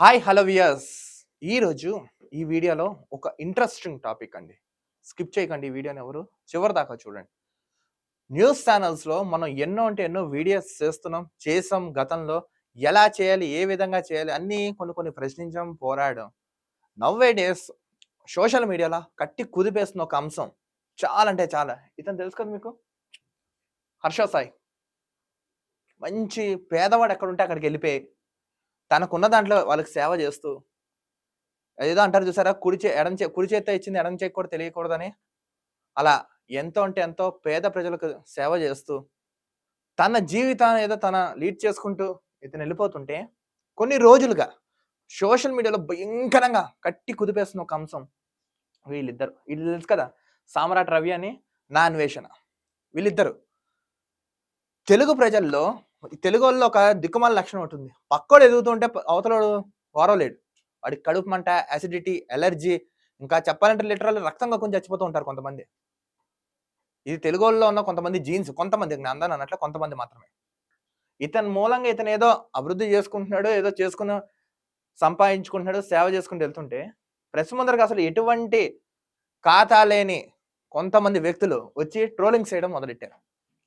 Hi hello viewers ఈరోజు ఈ వీడియోలో ఒక ఇంట్రెస్టింగ్ టాపిక్ అండి. స్కిప్ చేయకండి ఈ వీడియోని ఎవరు చివరి దాకా చూడండి. న్యూస్ ఛానల్స్లో మనం ఎన్నో అంటే ఎన్నో వీడియోస్ చేస్తున్నాం చేసాం గతంలో ఎలా చేయాలి ఏ విధంగా చేయాలి అన్నీ కొన్ని కొన్ని ప్రశ్నించడం పోరాడడం నవ్వే డేస్ సోషల్ మీడియాలో కట్టి కుదిపేస్తున్న ఒక అంశం చాలా అంటే చాలా. ఇతను తెలుసు కదా మీకు? హర్ష సాయి. మంచి పేదవాడు ఎక్కడ ఉంటే అక్కడికి వెళ్ళిపోయి తనకున్న దాంట్లో వాళ్ళకి సేవ చేస్తూ ఏదో అంటారు చూసారా? కుడి చే ఎడం చే కుడి చేత ఇచ్చింది ఎడం చేతి కూడా తెలియకూడదని అలా ఎంతో అంటే ఎంతో పేద ప్రజలకు సేవ చేస్తూ తన జీవితాన్ని ఏదో తన లీడ్ చేసుకుంటూ ఇతను వెళ్ళిపోతుంటే కొన్ని రోజులుగా సోషల్ మీడియాలో భయంకరంగా కట్టి కుదిపేస్తున్న ఒక అంశం వీళ్ళిద్దరు. వీళ్ళు తెలుసు కదా? సామ్రాట్ రవి అని నా అన్వేషణ. వీళ్ళిద్దరు తెలుగు ప్రజల్లో తెలుగు వాళ్ళు ఒక దిక్కుమాల లక్షణం ఉంటుంది పక్కోడు ఎదుగుతుంటే అవతలడు అవతలోడు ఓరవలేడు వాడికి కడుపు మంట అసిడిటీ ఎలర్జీ ఇంకా చెప్పాలంటే లిటరల్ రక్తం కొంచెం చచ్చిపోతూ ఉంటారు కొంతమంది. ఇది తెలుగు వాళ్ళలో ఉన్న కొంతమంది జీన్స్ కొంతమంది నేను అన్నట్లు కొంతమంది మాత్రమే. ఇతని మూలంగా ఇతను ఏదో అభివృద్ధి చేసుకుంటున్నాడు ఏదో చేసుకుని సంపాదించుకుంటున్నాడు సేవ చేసుకుంటూ వెళ్తుంటే ప్రెస్ ముందరకు అసలు ఎటువంటి ఖాతా లేని కొంతమంది వ్యక్తులు వచ్చి ట్రోలింగ్ చేయడం మొదలెట్టారు.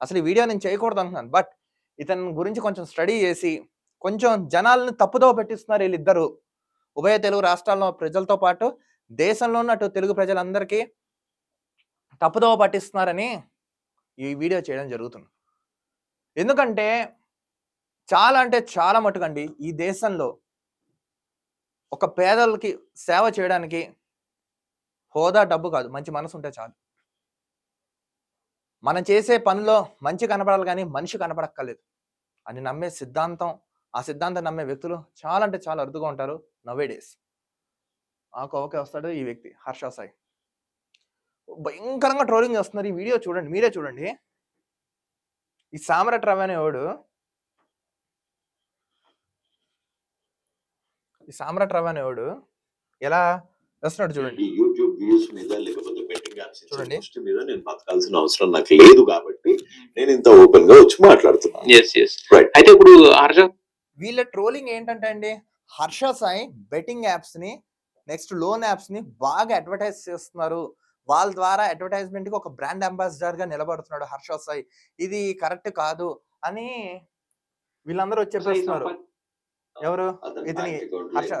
అసలు ఈ వీడియో నేను చేయకూడదు అంటున్నాను. బట్ ఇతని గురించి కొంచెం స్టడీ చేసి కొంచెం జనాలను తప్పుదో పెట్టిస్తున్నారు వీళ్ళిద్దరు. ఉభయ తెలుగు రాష్ట్రాల్లో ప్రజలతో పాటు దేశంలో ఉన్నట్టు తెలుగు ప్రజలందరికీ తప్పుదో పట్టిస్తున్నారని ఈ వీడియో చేయడం జరుగుతుంది. ఎందుకంటే చాలా అంటే చాలా మటుకండి ఈ దేశంలో ఒక పేదలకి సేవ చేయడానికి హోదా డబ్బు కాదు మంచి మనసు ఉంటే చాలు. మనం చేసే పనిలో మంచి కనపడాలి కానీ మనిషి కనపడక్కర్లేదు. అని నమ్మే సిద్ధాంతం ఆ సిద్ధాంతం నమ్మే వ్యక్తులు చాలా అంటే చాలా అరుదుగా ఉంటారు నవే డేస్ ఆ కోవకే వస్తాడు ఈ వ్యక్తి హర్ష సాయి. భయంకరంగా ట్రోలింగ్ చేస్తున్నారు. ఈ వీడియో చూడండి మీరే చూడండి. ఈ సామరట్ రవి అనేవాడు ఈ సామ్రాట్ రవి అనేవాడు ఎలా వస్తున్నాడు చూడండి. యూట్యూబ్ వ్యూస్ మీద చూడండి. మీద నేను బతకాల్సిన అవసరం నాకు లేదు కాబట్టి నేను ఇంత ఓపెన్గా వచ్చి మాట్లాడుతున్నాను. అయితే ఇప్పుడు హర్ష? వీళ్ళ ట్రోలింగ్ ఏంటంటే అండి హర్ష సాయి బెట్టింగ్ యాప్స్ని నెక్స్ట్ లోన్ యాప్స్ని బాగా అడ్వర్టైజ్ చేస్తున్నారు. వాళ్ళ ద్వారా అడ్వర్టైజ్మెంట్కి ఒక బ్రాండ్ అంబాసిడర్గా నిలబడుతున్నాడు హర్ష సాయి. ఇది కరెక్ట్ కాదు అని వీళ్ళందరూ వచ్చి చెప్పేస్తున్నారు. ఎవరు? ఇతని హర్ష.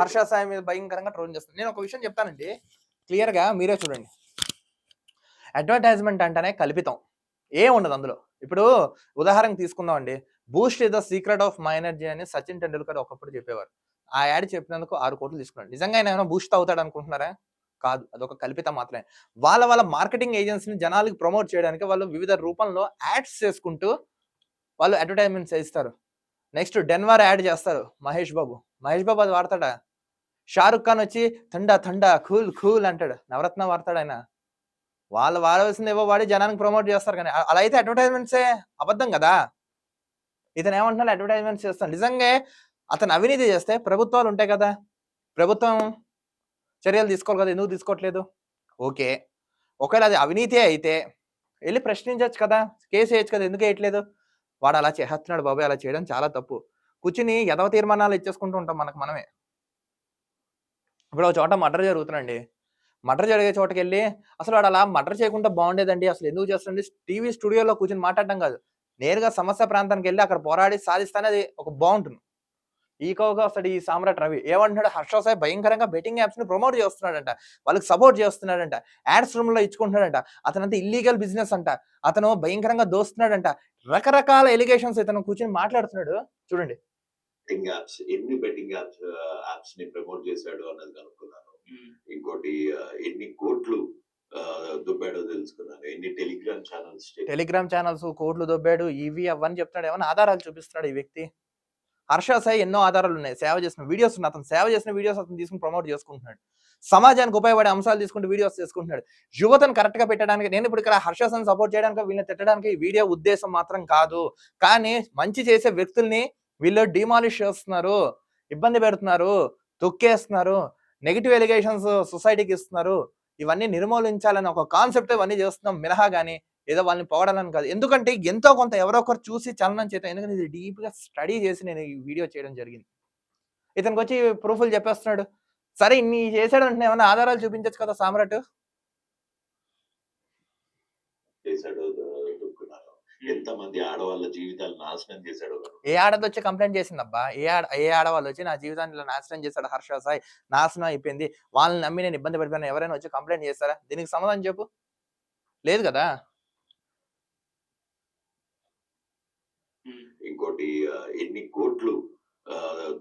హర్ష సాయి మీద భయంకరంగా ట్రోల్ చేస్తున్నారు. నేను ఒక విషయం చెప్తానండి. క్లియర్గా మీరే చూడండి. అడ్వర్టైజ్మెంట్ అంటేనే కల్పితం. ఏం ఉండదు అందులో. ఇప్పుడు ఉదాహరణ తీసుకుందాం అండి. Boost is the secret of my energy అని సచిన్ టెండూల్కర్ ఒకప్పుడు చెప్పేవారు. ఆ యాడ్ చెప్పినందుకు ఆరు కోట్లు తీసుకున్నాడు. నిజంగా ఆయన ఏమైనా బూస్ట్ అవుతాడు అనుకుంటున్నారా? కాదు. అదొక కల్పితం మాత్రమే. వాళ్ళ వాళ్ళ మార్కెటింగ్ ఏజెన్సీని జనాలకి ప్రమోట్ చేయడానికి వాళ్ళు వివిధ రూపంలో యాడ్స్ చేసుకుంటూ వాళ్ళు అడ్వర్టైజ్మెంట్స్ ఇస్తారు నెక్స్ట్ డెన్వర్ యాడ్ చేస్తారు మహేష్ బాబు. మహేష్ బాబు అది వాడతాడా? షారుఖ్ ఖాన్ వచ్చి థండా థండా కూల్ కూల్ అంటాడు. నవరత్న వాడతాడు ఆయన. వాళ్ళు వాడవలసింది ఏవో వాడి జనానికి ప్రమోట్ చేస్తారు కానీ అలా అయితే అడ్వర్టైజ్మెంట్సే అబద్ధం కదా? ఇతను ఏమంటున్నాడు? అడ్వర్టైజ్మెంట్స్ చేస్తాను నిజంగా అతను అవినీతి చేస్తే ప్రభుత్వాలు ఉంటాయి కదా? ప్రభుత్వం చర్యలు తీసుకోవాలి కదా? ఎందుకు తీసుకోవట్లేదు? ఓకే. ఒకవేళ అది అవినీతి అయితే వెళ్ళి ప్రశ్నించవచ్చు కదా? కేసు వేయచ్చు కదా? ఎందుకు వేయట్లేదు? వాడు అలా చేస్తున్నాడు బాబాయ్ అలా చేయడం చాలా తప్పు. కూర్చుని ఎదవ తీర్మానాలు ఇచ్చేసుకుంటూ ఉంటాం మనకు మనమే. ఇప్పుడు ఒక చోట మర్డర్ జరుగుతుందండి. మర్డర్ జరిగే చోటకి వెళ్ళి అసలు వాడు అలా మర్డర్ చేయకుండా బాగుండేదండి. అసలు ఎందుకు చేస్తుండే టీవీ స్టూడియోలో కూర్చొని మాట్లాడడం కాదు. నేరుగా సమస్య ప్రాంతానికి వెళ్ళి అక్కడ పోరాడి సాధిస్తానే అది ఒక బాగుంటుంది ఈకోగా వస్తాడు ఈ సామ్రాట్ రవి ఏమంటున్నాడు? హర్ష సాయి భయంకరంగా బెట్టింగ్ యాప్స్ని ప్రమోట్ చేస్తున్నాడంట. వాళ్ళకి సపోర్ట్ చేస్తున్నాడంట. యాడ్స్ రూమ్లో ఇచ్చుకుంటున్నాడంట. అతనంతా ఇల్లీగల్ బిజినెస్ అంట. అతను భయంకరంగా దోస్తున్నాడంట. రకరకాల ఎలిగేషన్స్ ఇతను కూర్చొని మాట్లాడుతున్నాడు. చూడండి. బెట్టింగ్ యాప్స్ ఎన్ని బెట్టింగ్ యాప్స్ యాప్స్ని ప్రమోట్ చేశాడు అన్నది కనుక్కున్నాను. ఇంకోటి ఎన్ని కోట్లు దుబ్బాడో తెలుసుకున్నాను. ఎన్ని టెలిగ్రామ్ ఛానల్స్ టెలిగ్రామ్ ఛానల్స్ కోడ్లు దొబ్బాడు ఇవి అవన్నీ చెప్తున్నాడు. ఏమైనా ఆధారాలు చూపిస్తున్నాడు ఈ వ్యక్తి? హర్ష సాయి ఎన్నో ఆధారాలు ఉన్నాయి. సేవ చేసిన వీడియోస్ ఉన్నాయి. అతను సేవ చేసిన వీడియోస్ అతను తీసుకుని ప్రమోట్ చేసుకుంటున్నాడు. సమాజానికి ఉపయోగపడే అంశాలు తీసుకుంటూ వీడియోస్ చేసుకుంటున్నాడు. యువతను కరెక్ట్గా పెట్టడానికి నేను ఇప్పుడు ఇక్కడ హర్ష సాయిని సపోర్ట్ చేయడానికి వీళ్ళని తిట్టడానికి ఈ వీడియో ఉద్దేశం మాత్రం కాదు. కానీ మంచి చేసే వ్యక్తుల్ని వీళ్ళు డిమాలిష్ చేస్తున్నారు ఇబ్బంది పెడుతున్నారు తొక్కేస్తున్నారు నెగిటివ్ ఎలిగేషన్స్ సొసైటీకి ఇస్తున్నారు. ఇవన్నీ నిర్మూలించాలని ఒక కాన్సెప్ట్ ఇవన్నీ చేస్తున్నాం మినహా కానీ ఏదో వాళ్ళని పొగడాలని కాదు. ఎందుకంటే ఎంతో కొంత ఎవరో ఒకరు చూసి చలనం చేత ఎందుకంటే ఇది డీప్గా స్టడీ చేసి నేను ఈ వీడియో చేయడం జరిగింది. ఇతనికి వచ్చి ప్రూఫ్లు చెప్పేస్తున్నాడు. సరే ఇన్ని చేశాడు అంటే ఏమైనా ఆధారాలు చూపించచ్చు కదా సామ్రాట్? చేశాడు ఎంతమంది ఆడవాళ్ళ జీవితాలు నాశనం చేశాడు. ఏ ఆడది వచ్చి కంప్లైంట్ చేసిందబ్బా? ఏ ఆడ ఏ ఆడవాళ్ళు వచ్చి నా జీవితాన్ని ఇలా నాశనం చేశాడు హర్ష సాయి నాశనం అయిపోయింది. వాళ్ళని నమ్మి నేను ఇబ్బంది పడిపోయినా. ఎవరైనా వచ్చి కంప్లైంట్ చేస్తారా? దీనికి సమాధానం చెప్పు. లేదు కదా? ఇంకోటి ఎన్ని కోట్లు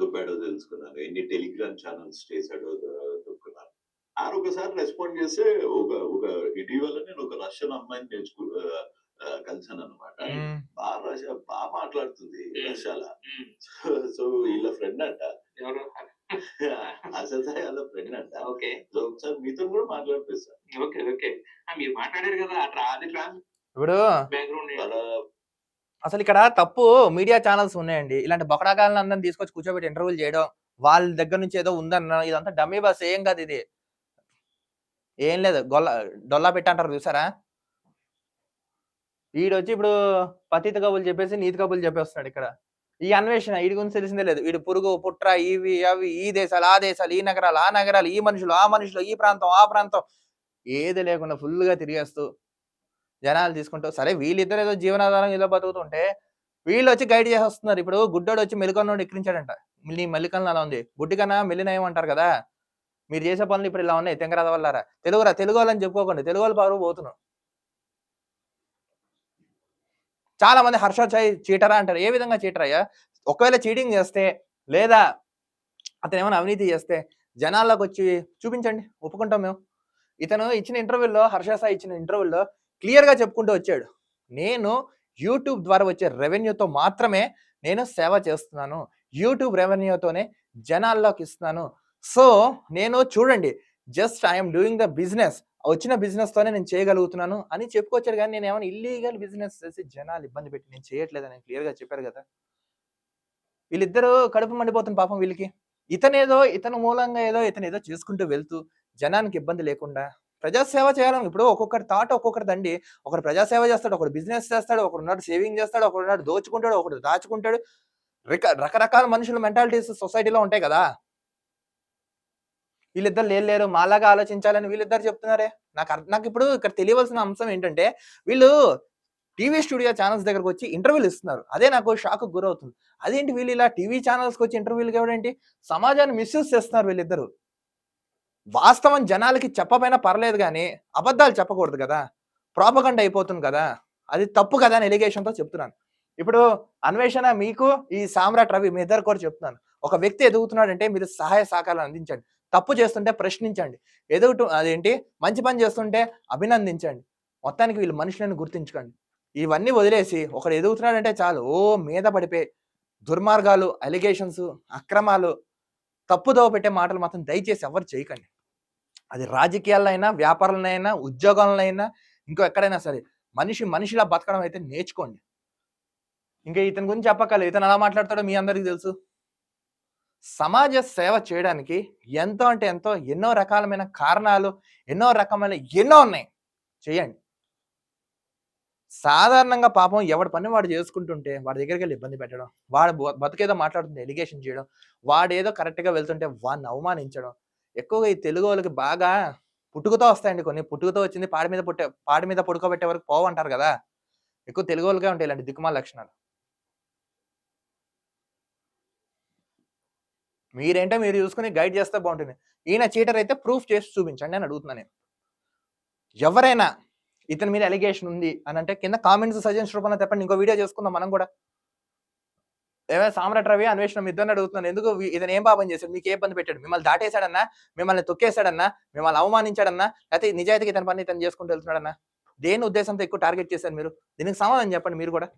దుబ్బాడో తెలుసుకున్నాను ఎన్ని టెలిగ్రామ్ ఛానల్స్ చేశాడో దుక్కున్నాను ఆయన ఒకసారి రెస్పాండ్ చేస్తే ఒక ఒక ఇటీవల నేను ఒక రష్యన్ అమ్మాయిని నేర్చుకు కలిసాను అనమాట. బాగా రష్యా బాగా మాట్లాడుతుంది. రష్యాల ఉమ్. సో వీళ్ళ ఫ్రెండ్ అంట. ఎవరు? అసలు వాళ్ళ ఫ్రెండ్ అంట. ఓకే. సో ఒకసారి మీతో కూడా మాట్లాడిపిస్తాను ఓకే ఓకే. ఆ, మీరు మాట్లాడారు కదా అట్లా అది ట్రాన్స్ ఇప్పుడు బ్యాక్గ్రౌండ్ వాళ్ళ అసలు ఇక్కడ తప్పు మీడియా ఛానల్స్ ఉన్నాయండి. ఇలాంటి బొకడాగాలను అందరిని తీసుకొచ్చి కూర్చోబెట్టి ఇంటర్వ్యూలు చేయడం వాళ్ళ దగ్గర నుంచి ఏదో ఉందన్న ఇదంతా డమ్మీ బస్ ఏం కాదు ఇది. ఏం లేదు గొల్ల డొల్లా పెట్టి అంటారు చూసారా? వీడు వచ్చి ఇప్పుడు పతిత కబులు చెప్పేసి నీతి కబులు చెప్పేస్తున్నాడు ఇక్కడ. ఈ అన్వేషణ వీడి గురించి తెలిసిందే లేదు. వీడు పురుగు పుట్ర ఇవి అవి ఈ దేశాలు ఆ దేశాలు ఈ నగరాలు ఆ నగరాలు ఈ మనుషులు ఆ మనుషులు ఈ ప్రాంతం ఆ ప్రాంతం ఏది లేకుండా ఫుల్గా గా తిరిగేస్తూ జనాలు తీసుకుంటూ సరే వీళ్ళిద్దరు ఏదో జీవనాధారం ఇలా బతుకుతుంటే వీళ్ళు వచ్చి గైడ్ చేసేస్తున్నారు. ఇప్పుడు గుడ్డోడు వచ్చి మెలికన్నోడు ఎక్కిరించాడంట. నీ మెలికన్లు అలా ఉంది. గుడ్డికన్నా మెల్లినయం అంటారు కదా. మీరు చేసే పనులు ఇప్పుడు ఇలా ఉన్నాయి. తెంగరాద వల్లారా? తెలుగురా? తెలుగు వాళ్ళని చెప్పుకోకండి. తెలుగు వాళ్ళు పరువు పోతున్నాం చాలా మంది హర్ష చీటరా అంటారు. ఏ విధంగా చీటరయ్యా? ఒకవేళ చీటింగ్ చేస్తే లేదా అతను ఏమైనా అవినీతి చేస్తే జనాల్లోకి వచ్చి చూపించండి ఒప్పుకుంటాం మేము. ఇతను ఇచ్చిన ఇంటర్వ్యూలో హర్ష ఇచ్చిన ఇంటర్వ్యూలో క్లియర్గా చెప్పుకుంటూ వచ్చాడు. నేను యూట్యూబ్ ద్వారా వచ్చే రెవెన్యూతో మాత్రమే నేను సేవ చేస్తున్నాను. యూట్యూబ్ రెవెన్యూతోనే జనాల్లోకి ఇస్తున్నాను. సో నేను చూడండి just I'm doing the business. వచ్చిన బిజినెస్ తోనే నేను చేయగలుగుతున్నాను అని చెప్పుకొచ్చారు కానీ నేను ఏమైనా ఇల్లీగల్ బిజినెస్ చేసి జనాలు ఇబ్బంది పెట్టి నేను చేయట్లేదని క్లియర్గా చెప్పారు కదా. వీళ్ళిద్దరూ కడుపు మండిపోతుంది పాపం వీళ్ళకి. ఇతనేదో ఇతను మూలంగా ఏదో ఇతను ఏదో చేసుకుంటూ వెళ్తూ జనానికి ఇబ్బంది లేకుండా ప్రజాసేవ చేయాలని ఇప్పుడు ఒక్కొక్కరి థాట్ ఒక్కొక్కరి దండి ఒకరు ప్రజాసేవ చేస్తాడు ఒకడు బిజినెస్ చేస్తాడు ఒకడు ఉన్నాడు సేవింగ్ చేస్తాడు ఒకడు ఉన్నాడు దోచుకుంటాడు ఒకడు దాచుకుంటాడు. రక రకరకాల మనుషుల మెంటాలిటీస్ సొసైటీలో ఉంటాయి కదా. వీళ్ళిద్దరు లేరు లేరు మాలాగా ఆలోచించాలని వీళ్ళిద్దరు చెప్తున్నారే? నాకు నాకు ఇప్పుడు ఇక్కడ తెలియవలసిన అంశం ఏంటంటే వీళ్ళు టీవీ స్టూడియో ఛానల్స్ దగ్గరకు వచ్చి ఇంటర్వ్యూలు ఇస్తున్నారు. అదే నాకు షాక్ గురవుతుంది. అదేంటి వీళ్ళు ఇలా టీవీ ఛానల్స్కి వచ్చి ఇంటర్వ్యూలు ఇవ్వడేంటి సమాజాన్ని మిస్యూజ్ చేస్తున్నారు వీళ్ళిద్దరు. వాస్తవం జనాలకి చెప్పపోయినా పర్లేదు కానీ అబద్ధాలు చెప్పకూడదు కదా? ప్రాపగండ అయిపోతుంది కదా? అది తప్పు కదా అని ఎలిగేషన్తో చెప్తున్నాను. ఇప్పుడు అన్వేషణ మీకు ఈ సామ్రాట్ రవి మీ ఇద్దరు కూడా చెప్తున్నాను. ఒక వ్యక్తి ఎదుగుతున్నాడంటే మీరు సహాయ సహకారాలు అందించండి. తప్పు చేస్తుంటే ప్రశ్నించండి. ఎదుగుతూ అదేంటి? మంచి పని చేస్తుంటే అభినందించండి. మొత్తానికి వీళ్ళు మనుషులను గుర్తించుకోండి. ఇవన్నీ వదిలేసి ఒకడు ఎదుగుతున్నాడంటే చాలు. ఓ మీద పడిపోయి దుర్మార్గాలు అలిగేషన్స్ అక్రమాలు తప్పుదోవ పెట్టే మాటలు మాత్రం దయచేసి ఎవరు చేయకండి. అది రాజకీయాల్లో అయినా వ్యాపారాల్లో అయినా అయినా ఇంకో ఎక్కడైనా సరే మనిషి మనిషిలా బతకడం అయితే నేర్చుకోండి. ఇంకా ఇతని గురించి చెప్పకాలి ఇతను ఎలా మాట్లాడతాడో మీ అందరికీ తెలుసు. సమాజ సేవ చేయడానికి ఎంతో అంటే ఎంతో ఎన్నో రకాలమైన కారణాలు ఎన్నో రకమైన ఎన్నో ఉన్నాయి. చేయండి. సాధారణంగా పాపం ఎవడి పని వాడు చేసుకుంటుంటే వాడి దగ్గరికి వెళ్ళి ఇబ్బంది పెట్టడం వాడు బ- బతుకేదో మాట్లాడుతుంటే ఎలిగేషన్ చేయడం వాడేదో కరెక్ట్గా వెళ్తుంటే వాడిని అవమానించడం. ఎక్కువగా ఈ తెలుగు వాళ్ళకి బాగా పుట్టుకతో వస్తాయండి కొన్ని. పుట్టుకతో వచ్చింది పాడి మీద పుట్టే పాడి మీద పుడుకోబెట్టే వరకు పోవంటారు కదా. ఎక్కువ తెలుగు వాళ్ళకే ఉంటాయి ఇలాంటి దిక్కుమాల లక్షణాలు. మీరేంటో మీరు చూసుకుని గైడ్ చేస్తే బాగుంటుంది. ఈయన చీటర్ అయితే ప్రూఫ్ చేసి చూపించండి అని అడుగుతున్నాను నేను. ఎవరైనా ఇతని మీద ఎలిగేషన్ ఉంది అని అంటే కింద కామెంట్స్ సజెషన్ రూపంలో చెప్పండి ఇంకో వీడియో చేసుకుందాం మనం కూడా. ఏమైనా సామ్రాట్ రవి అన్వేషణం ఇద్దరిని అడుగుతున్నాను. ఎందుకు ఇతను ఏం పాపం చేశాడు? మీకు ఏ ఇబ్బంది పెట్టాడు? మిమ్మల్ని దాటేశాడన్నా? మిమ్మల్ని తొక్కేశాడన్నా? మిమ్మల్ని అవమానించాడన్నా? లేకపోతే నిజాయితీకి ఇతని పని ఇతను చేసుకుంటూ వెళ్తున్నాడన్నా? దేని ఉద్దేశంతో ఎక్కువ టార్గెట్ చేశారు మీరు? దీనికి సమాధానం చెప్పండి మీరు కూడా.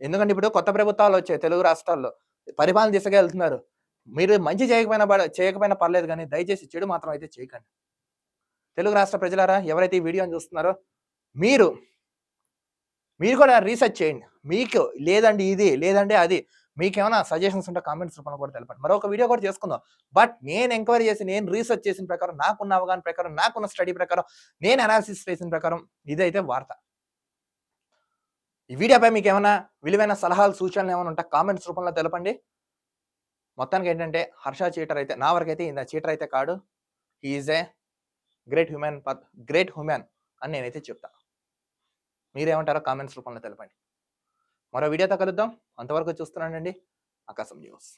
ఎందుకంటే ఇప్పుడు కొత్త ప్రభుత్వాలు వచ్చాయి తెలుగు రాష్ట్రాల్లో. పరిపాలన దిశగా వెళ్తున్నారు. మీరు మంచి చేయకపోయినా చేయకపోయినా పర్లేదు కానీ దయచేసి చెడు మాత్రం అయితే చేయకండి. తెలుగు రాష్ట్ర ప్రజలారా ఎవరైతే ఈ వీడియోని చూస్తున్నారో మీరు మీరు కూడా రీసెర్చ్ చేయండి. మీకు లేదండి ఇది లేదంటే అది. మీకేమైనా సజెషన్స్ ఉంటే కామెంట్స్ రూపంలో కూడా తెలపండి. మరొక వీడియో కూడా చేసుకుందాం. బట్ నేను ఎంక్వైరీ చేసి నేను రీసెర్చ్ చేసిన ప్రకారం నాకున్న అవగాహన ప్రకారం నాకున్న స్టడీ ప్రకారం నేను అనాలిసిస్ చేసిన ప్రకారం ఇదైతే వార్త. ఈ వీడియోపై మీకు ఏమైనా విలువైన సలహాలు సూచనలు ఏమైనా ఉంటా కామెంట్స్ రూపంలో తెలపండి. మొత్తానికి ఏంటంటే హర్ష చీటర్ అయితే నా వరకు అయితే చీటర్ అయితే కాడు. Is a great human great human అని నేనైతే చెప్తా. మీరేమంటారో కామెంట్స్ రూపంలో తెలపండి. మరో వీడియోతో కలుద్దాం. అంతవరకు చూస్తున్నానండి. ఆకాశం న్యూస్.